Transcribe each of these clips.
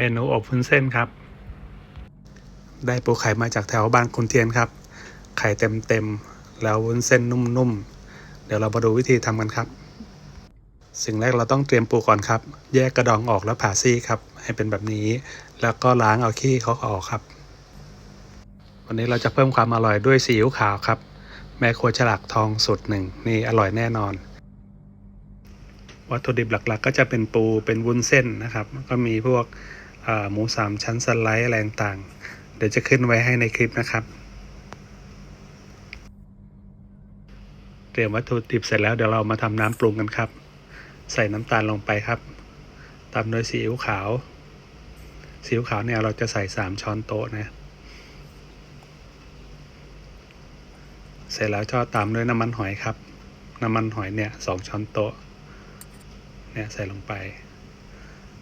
เมนูอบวุ้นเส้นครับ ได้ปูไข่มาจากแถวบ้างขุนเทียนครับ ไข่เต็มเต็มๆแล้ววุ้นเส้นนุ่มๆ เดี๋ยวเรามาดูวิธีทำกันครับ สิ่งแรกเราต้องเตรียมปูก่อนครับ แยกกระดองออกแล้วผ่าซี่ครับ ให้เป็นแบบนี้ แล้วก็ล้างเอาขี้เขาออกครับ วันนี้เราจะเพิ่มความอร่อยด้วยซีอิ๊วขาวครับ แม่ครัวฉลากทองสูตรหนึ่งนี่อร่อยแน่นอน วัตถุดิบหลักๆ ก็จะเป็นปูเป็นวุ้นเส้นนะครับ ก็มีพวก หมูสามชั้นสไลด์อะไรต่างๆ เดี๋ยวจะขึ้นไว้ให้ในคลิปนะครับ เตรียมวัตถุดิบเสร็จแล้วเดี๋ยวเรามาทำน้ำปรุงกันครับ ใส่น้ำตาลลงไปครับตามด้วยซีอิ๊วขาวซีอิ๊วขาวเนี่ยเราจะใส่สามช้อนโต๊ะนะ เสร็จแล้วก็ตามด้วยน้ำมันหอยครับ น้ำมันหอยเนี่ยสองช้อนโต๊ะเนี่ยใส่ลงไป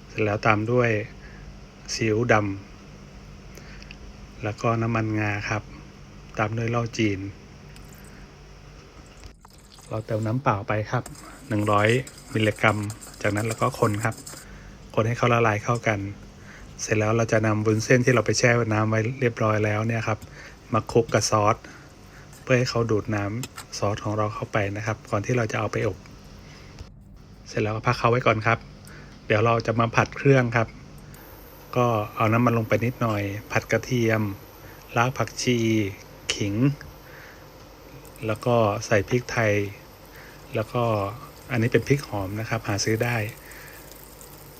เสร็จแล้วตามด้วย ซีอิ๊วดำแล้วก็น้ำมันงาครับ ตามด้วยเหล้าจีน เราเติมน้ำเปล่าไปครับ 100 มิลลิกรัม จากนั้นเราก็คนครับ คนให้เขาละลายเข้ากัน เสร็จแล้วเราจะนำวุ้นเส้นที่เราไปแช่น้ำไว้เรียบร้อยแล้วเนี่ยครับ มาคลุกกับซอสเพื่อให้เขาดูดน้ำซอสของเราเข้าไปนะครับ ก่อนที่เราจะเอาไปอบ เสร็จแล้วก็พักเขาไว้ก่อนครับ เดี๋ยวเราจะมาผัดเครื่องครับ ก็เอาน้ำมันลงไปนิดหน่อย ผัดกระเทียมรากผักชี ขิง แล้วก็ใส่พริกไทย แล้วก็อันนี้เป็นพริกหอมนะครับ หาซื้อได้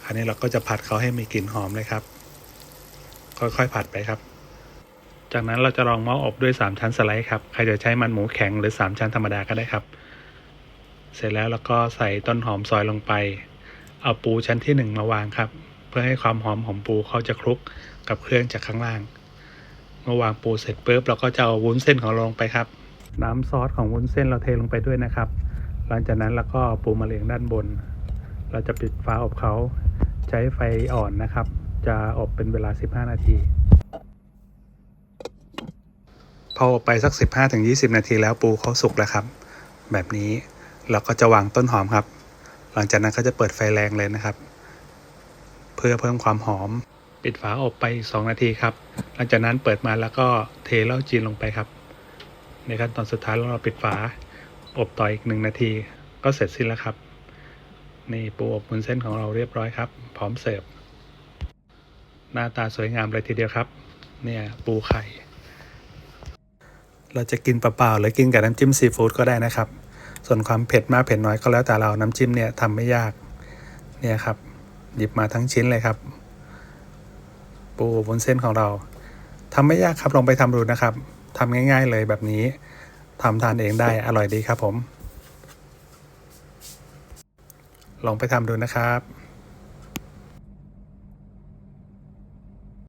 อันนี้เราก็จะผัดเขาให้มีกลิ่นหอมเลยครับ ค่อยๆผัดไปครับ จากนั้นเราจะลองหม้ออบด้วย 3 ชั้นสไลด์ครับ ใครจะใช้มันหมูแข็งหรือ 3 ชั้นธรรมดาก็ได้ครับ เสร็จแล้วเราก็ใส่ต้นหอมซอยลงไป เอาปูชั้นที่ 1 มาวางครับ เพื่อให้ความหอมของปูเขาจะคลุกกับเครื่องจากข้างล่าง เมื่อวางปูเสร็จปุ๊บเราก็จะเอาวุ้นเส้นของลงไปครับ น้ำซอสของวุ้นเส้นเราเทลงไปด้วยนะครับ หลังจากนั้นเราก็ปูมาเรียงด้านบน เราจะปิดฝาอบเขาใช้ไฟอ่อนนะครับ จะอบเป็นเวลา 15 นาทีพออบไปสัก 15-20 นาทีแล้วปูเขาสุกแล้วครับ แบบนี้เราก็จะวางต้นหอมครับ หลังจากนั้นก็จะเปิดไฟแรงเลยนะครับ เพื่อเพิ่มความหอม ปิดฝาอบไปอีก2นาทีครับ หลังจากนั้นเปิดมาแล้วก็เทเหล้าจีนลงไปครับ ในขั้นตอนสุดท้ายเราปิดฝาอบต่ออีกหนึ่งนาที ก็เสร็จสิ้นแล้วครับ นี่ปูอบวุ้นเส้นของเราเรียบร้อยครับ พร้อมเสิร์ฟหน้าตาสวยงามเลยทีเดียวครับ เนี่ยปูไข่ เราจะกินเปล่าๆหรือกินกับน้ำจิ้มซีฟู้ดก็ได้นะครับ ส่วนความเผ็ดมากเผ็ดน้อยก็แล้วแต่เราน้ำจิ้มเนี่ยทำไม่ยาก เนี่ยครับ หยิบมาทั้งชิ้นเลยครับ ปูบนเส้นของเราทำไม่ยากครับลองไปทำดูนะครับทำง่าย ๆ เลยแบบนี้ทำทานเองได้อร่อยดีครับผม ลองไปทำดูนะครับ